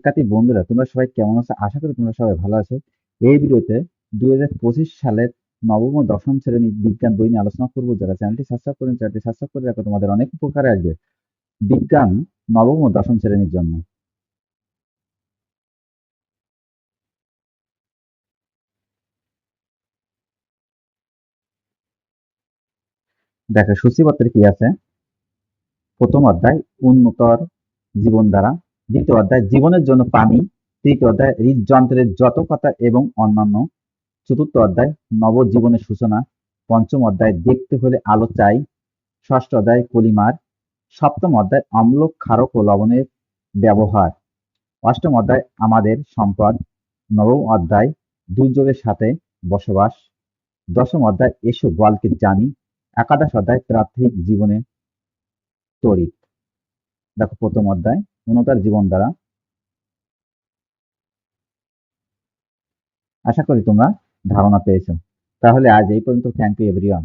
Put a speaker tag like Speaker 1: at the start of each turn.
Speaker 1: শিক্ষার্থী বন্ধুরা, তোমরা সবাই কেমন আছো? আশা করি তোমরা সবাই ভালো আছো। এই ভিডিওতে দুই সালের নবম ও দশম শ্রেণির বিজ্ঞান বই নিয়ে আলোচনা করব। যারা চ্যানেলটি সাবস্ক্রাইব করেন, চ্যানেলটি সাবস্ক্রাইব করে রাখো। তোমাদের অনেক উপকারে আসবে বিজ্ঞান নবম ও দশম শ্রেণির জন্য। দেখো, সূচিপত্রে কি আছে? প্রথম অধ্যায়, উন্নতর জীবন দ্বারা দ্বিতীয় অধ্যায়, জীবনের জন্য পানি। তৃতীয় অধ্যায়, হৃদযন্ত্রের যত কথা এবং অন্যান্য। চতুর্থ অধ্যায়, নবজীবনের সূচনা। পঞ্চম অধ্যায়, দেখতে হলে আলো চাই। ষষ্ঠ অধ্যায়, পলিমার। সপ্তম অধ্যায় অম্ল ক্ষারক ও লবণের ব্যবহার। অষ্টম অধ্যায়, আমাদের সম্পদ। নবম অধ্যায়, দুর্যোগের সাথে বসবাস। দশম অধ্যায়, এসো বলকে জানি। একাদশ অধ্যায়, প্রাথমিক জীবনে তড়িৎ। দেখো প্রথম অধ্যায়। উন্নতার জীবন দ্বারা। আশা করি তোমরা ধারণা পেয়েছ। তাহলে আজ এই পর্যন্ত। Thank you everyone